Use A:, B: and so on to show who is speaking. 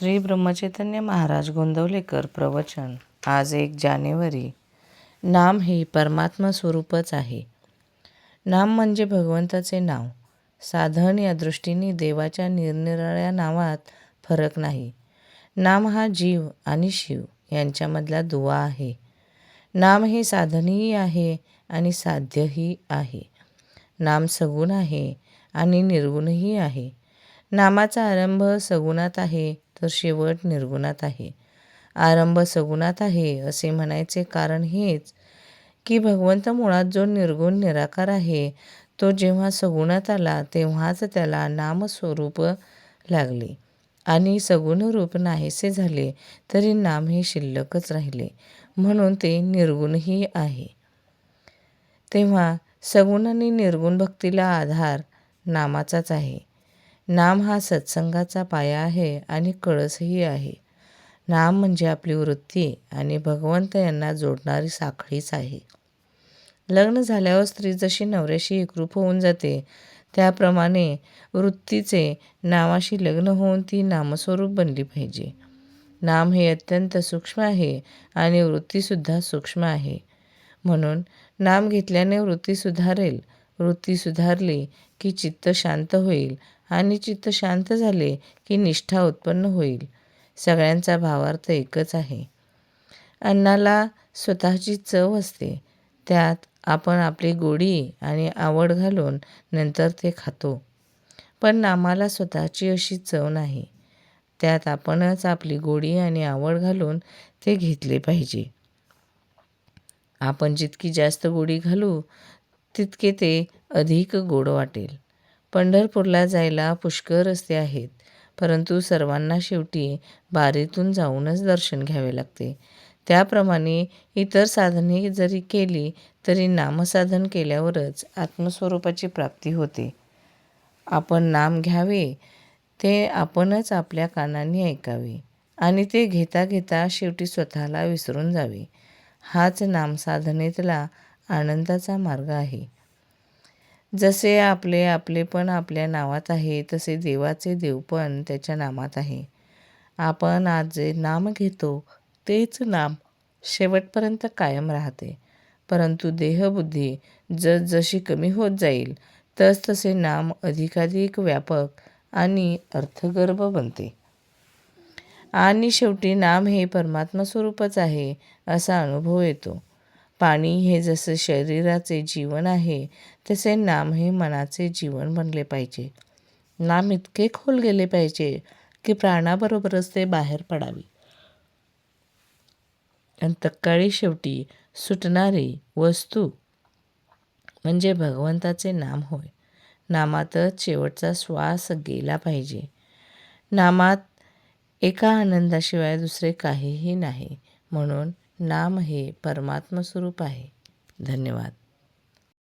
A: श्री ब्रह्मचैतन्य महाराज गोंदवलेकर प्रवचन. आज एक जानेवारी. नाम हे परमात्मा स्वरूपच आहे. नाम म्हणजे भगवंताचे नाव. साधन या दृष्टीने देवाच्या निरनिराळ्या नावात फरक नाही. नाम हा जीव आणि शिव यांच्यामधला दुवा आहे. नाम हे साधनही आहे आणि साध्यही आहे. नाम सगुण आहे आणि निर्गुणही आहे. नामाचा आरंभ सगुणात आहे तर शेवट निर्गुणात आहे. आरंभ सगुणात आहे असे म्हणायचे कारण हेच की भगवंत मुळात जो निर्गुण निराकार आहे तो जेव्हा सगुणात आला तेव्हाच त्याला नामस्वरूप लागले. आणि सगुण रूप नाहीसे झाले तरी नाम हे शिल्लकच राहिले. म्हणून ते निर्गुणही आहे. तेव्हा सगुण आणि निर्गुण भक्तीला आधार नामाचाच आहे. नाम हा सत्संगाचा पाया आहे आणि कळसही आहे. नाम म्हणजे आपली वृत्ती आणि भगवंत यांना जोडणारी साखळीच आहे. लग्न झाल्यावर स्त्री जशी नवऱ्याशी एकरूप होऊन जाते त्याप्रमाणे वृत्तीचे नामाशी लग्न होऊन ती नामस्वरूप बनली पाहिजे. नाम हे अत्यंत सूक्ष्म आहे आणि वृत्तीसुद्धा सूक्ष्म आहे. म्हणून नाम घेतल्याने वृत्ती सुधारेल वृत्ती सुधारली की चित्त शांत होईल आणि चित्त शांत झाले की निष्ठा उत्पन्न होईल. सगळ्यांचा भावार्थ एकच आहे. अन्नाला स्वतःची चव असते. त्यात आपण आपली गोडी आणि आवड घालून नंतर ते खातो. पण आम्हाला स्वतःची अशी चव नाही. त्यात आपणच आपली गोडी आणि आवड घालून ते घेतले पाहिजे. आपण जितकी जास्त गोडी घालू तितके ते अधिक गोड वाटेल. पंढरपूरला जायला पुष्कळ रस्ते आहेत. परंतु सर्वांना शेवटी बारीतून जाऊनच दर्शन घ्यावे लागते. त्याप्रमाणे इतर साधने जरी केली तरी नामसाधन केल्यावरच आत्मस्वरूपाची प्राप्ती होते. आपण नाम घ्यावे ते आपणच आपल्या कानांनी ऐकावे आणि ते घेता घेता शेवटी स्वतःला विसरून जावे. हाच नामसाधनेतला आनंदाचा मार्ग आहे. जसे आपले आपले पण आपल्या नावात आहे तसे देवाचे देव पण त्याच्या नामात आहे. आपण आज जे नाम घेतो तेच नाम शेवटपर्यंत कायम राहते. परंतु देहबुद्धी जसजशी कमी होत जाईल तस तसे नाम अधिकाधिक व्यापक आणि अर्थगर्भ बनते. आणि शेवटी नाम हे परमात्मा स्वरूपच आहे असा अनुभव येतो. पाणी हे जसे शरीराचे जीवन आहे तसे नाम हे मनाचे जीवन बनले पाहिजे. नाम इतके खोल गेले पाहिजे की प्राणाबरोबरच ते बाहेर पडावे. आणि तत्काळी शेवटी सुटणारी वस्तू म्हणजे भगवंताचे नाम होय. नामातच शेवटचा श्वास गेला पाहिजे. नामात एका आनंदाशिवाय दुसरे काहीही नाही. म्हणून नाम हे परमात्म स्वरूप आहे. धन्यवाद.